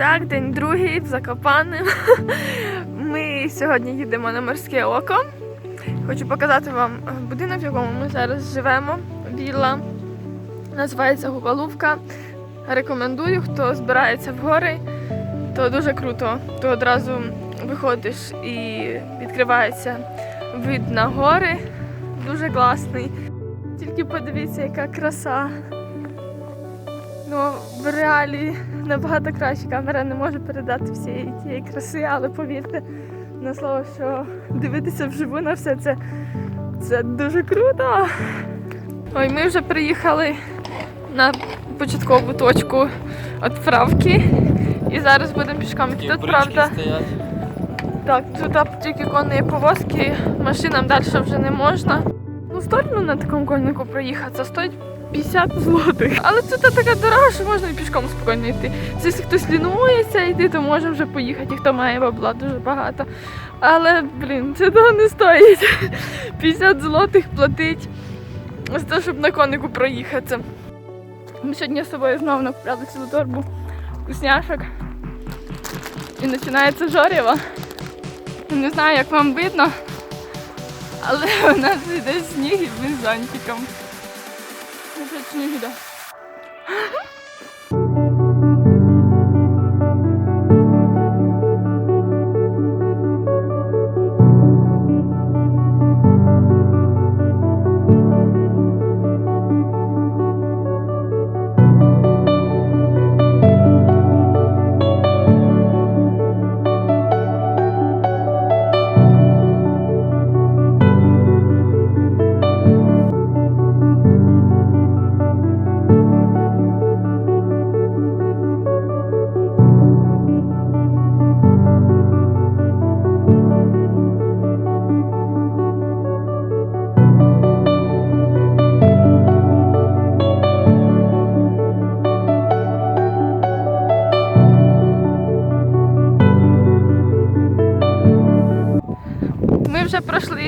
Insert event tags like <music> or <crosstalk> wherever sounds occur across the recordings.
Так, день другий в Закопане. <laughs> Ми сьогодні їдемо на морське око. Хочу показати вам будинок, в якому ми зараз живемо. Вілла. Називається Гугалувка. Рекомендую, хто збирається в гори, то дуже круто. То одразу виходиш і відкривається вид на гори. Дуже класний. Тільки подивіться, яка краса. Ну, в реалі набагато краще камера не може передати всієї тієї краси, але повірте на слово, що дивитися вживу на все це, це дуже круто. Ой, ми вже приїхали на початкову точку відправки. І зараз будемо пішком йти. Тут, правда, стоять. так, тут тільки конні повозки, машинам далі вже не можна. Ну, в сторону на такому коннику проїхати, стоїть 50 злотих. Але тут така дорога, що можна і пішком спокійно йти. Це якщо хтось лінується йти, то може вже поїхати, хто має бабла дуже багато. Але, блін, це того не стоїть. 50 злотих платить за те, щоб на конику проїхати. Ми сьогодні з собою знову накупляли цілу торбу вкусняшок. І починається жорєва. Не знаю, як вам видно, але у нас йде сніг і ми з зонтиком. Ну, тут сніг іде.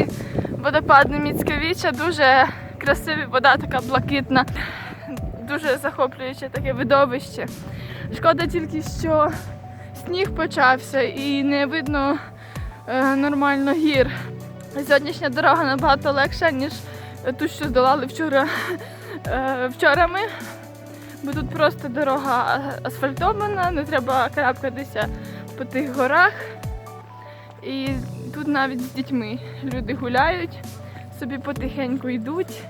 Вже пройшли водопад Міцкевича, дуже красива вода, така блакитна, дуже захоплююче таке видовище. Шкода тільки, що сніг почався і не видно е, нормально гір. Сьогоднішня дорога набагато легша, ніж ту, що здолали вчора, е, вчора ми. Бо тут просто дорога асфальтована, не треба карабкатися по тих горах. І тут навіть з дітьми люди гуляють, собі потихеньку йдуть,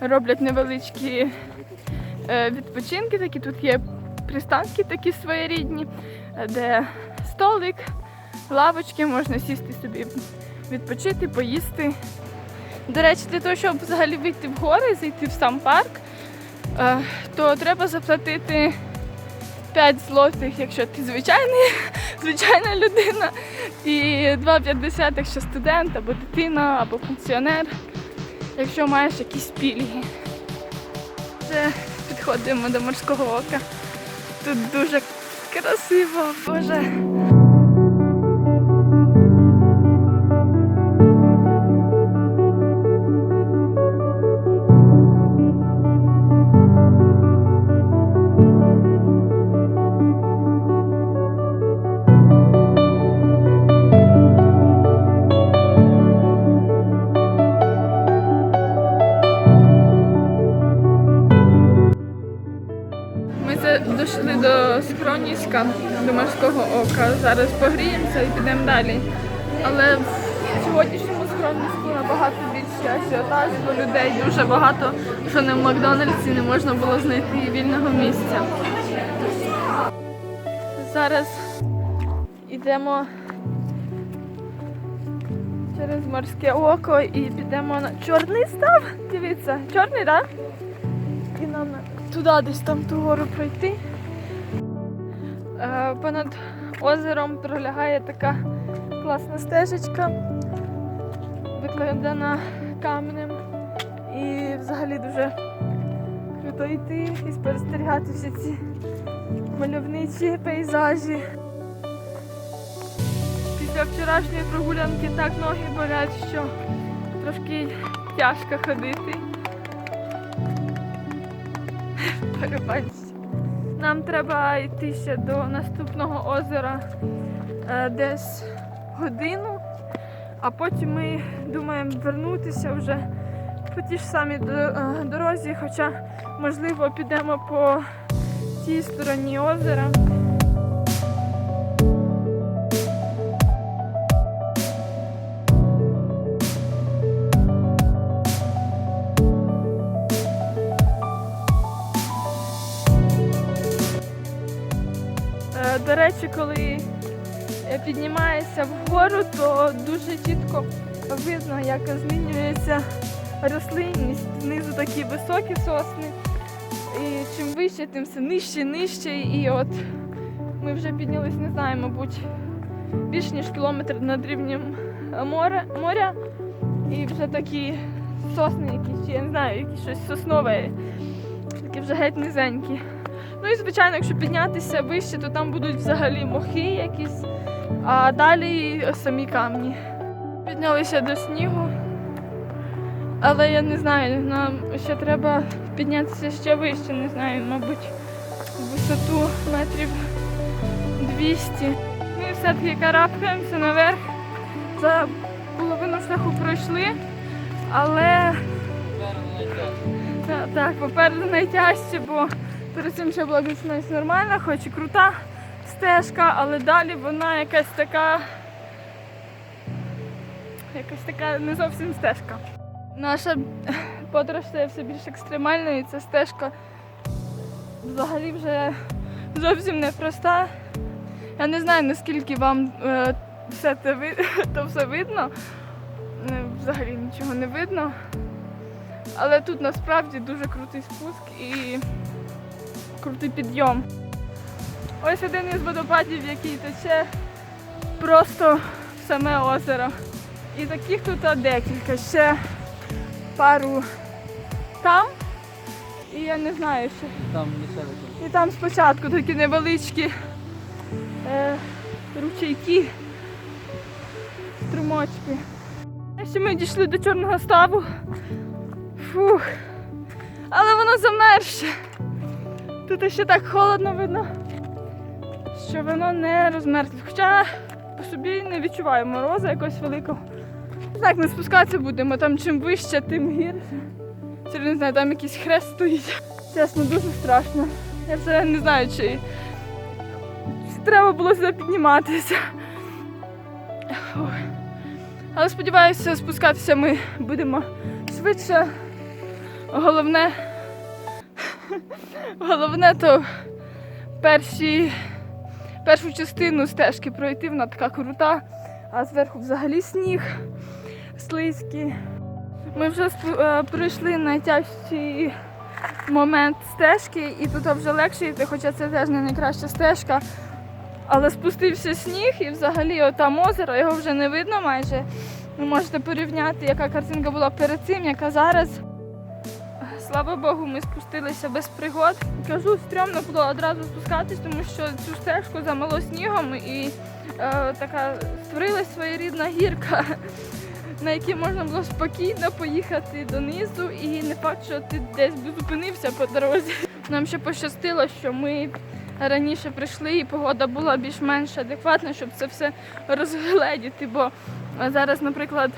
роблять невеличкі е, відпочинки, такі тут є пристанки такі своєрідні, е, де столик, лавочки, можна сісти собі, відпочити, поїсти. До речі, для того, щоб взагалі вийти в гори, зайти в сам парк, е, то треба заплатити 5 злотих, якщо ти звичайний, <laughs> звичайна людина, і 2,50, якщо студент, або дитина, або пенсіонер, якщо маєш якісь пільги. Вже підходимо до морського ока. Тут дуже красиво, боже. Зараз погріємося і підемо далі. Але в сьогоднішньому схроніську набагато більше ажіотаж, бо людей дуже багато, що не в Макдональдсі не можна було знайти вільного місця. Зараз йдемо через морське око і підемо на чорний став. Дивіться, чорний, так? І нам туди десь там ту гору пройти. Е, Понад озером пролягає така класна стежечка, викладена каменем. І взагалі дуже круто йти і спостерігати всі ці мальовничі пейзажі. Після вчорашньої прогулянки так ноги болять, що трошки тяжко ходити. <laughs> Барабанщик. Нам треба йти ще до наступного озера е, десь годину, а потім ми думаємо вернутися вже по тій ж самій е, дорозі, хоча, можливо, підемо по тій стороні озера. До речі, коли піднімаєшся вгору, то дуже чітко видно, як змінюється рослинність. Знизу такі високі сосни. І чим вище, тим все нижче, нижче. І от ми вже піднялись, не знаю, мабуть, більш ніж кілометр над рівнем моря, моря. І вже такі сосни якісь, я не знаю, якісь щось соснове, такі вже геть низенькі. Ну і звичайно, якщо піднятися вище, то там будуть взагалі мохи якісь, а далі самі камні. Піднялися до снігу, але я не знаю, нам ще треба піднятися ще вище, не знаю, мабуть, в висоту метрів 200. Ми все-таки карабкаємося наверх. За половину шляху пройшли, але та- так, попереду найтяжче, бо перед цим ще була більш-менш нормальна, хоч і крута стежка, але далі вона якась така. Якась така не зовсім стежка. Наша подорож стає все більш екстремальною, і ця стежка взагалі вже зовсім непроста. Я не знаю, наскільки вам е, все це ви... <laughs> то все видно. Взагалі нічого не видно. Але тут насправді дуже крутий спуск і крутий підйом. Ось один із водопадів, який тече просто в саме озеро. І таких тут декілька. Ще пару там. І я не знаю ще. Там І там спочатку такі невеличкі е, ручейки, струмочки. Ще ми дійшли до чорного ставу. Фух. Але воно замерзше. Тут ще так холодно видно, що воно не розмерзло. Хоча по собі не відчуваю морозу якогось великого. Так, ми спускатися будемо, там чим вище, тим гірше. Чи не знаю, там якийсь хрест стоїть. Чесно, дуже страшно. Я вже не знаю, чи, треба було сюди підніматися. Але сподіваюся, спускатися ми будемо швидше. Головне, головне то перші, першу частину стежки пройти, вона така крута, а зверху взагалі сніг слизький. Ми вже е, пройшли найтяжчий момент стежки, і тут вже легше йти, хоча це теж не найкраща стежка. Але спустився сніг і взагалі отам озеро, його вже не видно майже. Ви можете порівняти, яка картинка була перед цим, яка зараз. Слава Богу, ми спустилися без пригод. Кажу, стрьомно було одразу спускатись, тому що цю стежку замало снігом і е, така створилась своєрідна гірка, на якій можна було спокійно поїхати донизу, і не факт, що ти десь би зупинився по дорозі. Нам ще пощастило, що ми раніше прийшли, і погода була більш-менш адекватна, щоб це все розгледіти. Бо зараз, наприклад,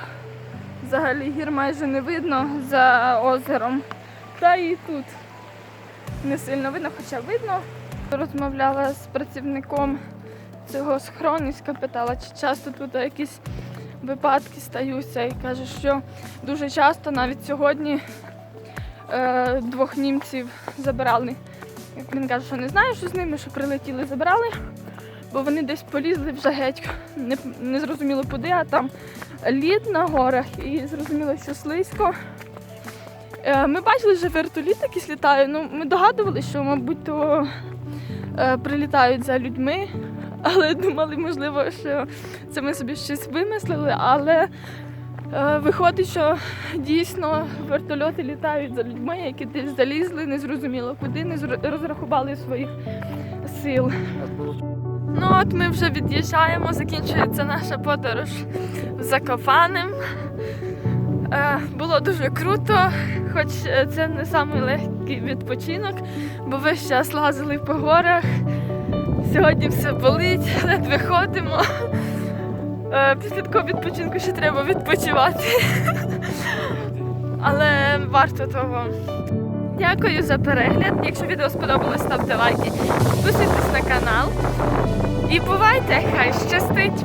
взагалі гір майже не видно за озером. Та і тут не сильно видно, хоча видно. Розмовляла з працівником цього схрониська, питала, чи часто тут якісь випадки стаються. І каже, що дуже часто, навіть сьогодні, е, двох німців забирали. Він каже, що не знає, що з ними, що прилетіли, забрали, бо вони десь полізли вже геть, не, не зрозуміло куди, а там лід на горах і зрозуміло, що слизько. Е, Ми бачили, що вертоліт якийсь літає. Ну, ми догадувалися, що, мабуть, то е, прилітають за людьми, але думали, можливо, що це ми собі щось вимислили, але е, виходить, що дійсно вертольоти літають за людьми, які десь залізли, незрозуміло куди, не розрахували своїх сил. Ну от ми вже від'їжджаємо, закінчується наша подорож в Закопанем. Е, Було дуже круто, хоч е, це не самий легкий відпочинок, бо весь час лазили по горах. Сьогодні все болить, <laughs> ледве ходимо. Е, Після такого відпочинку ще треба відпочивати. <laughs> Але варто того. Дякую за перегляд. Якщо відео сподобалось, ставте лайки, підписуйтесь на канал. І бувайте, хай щастить!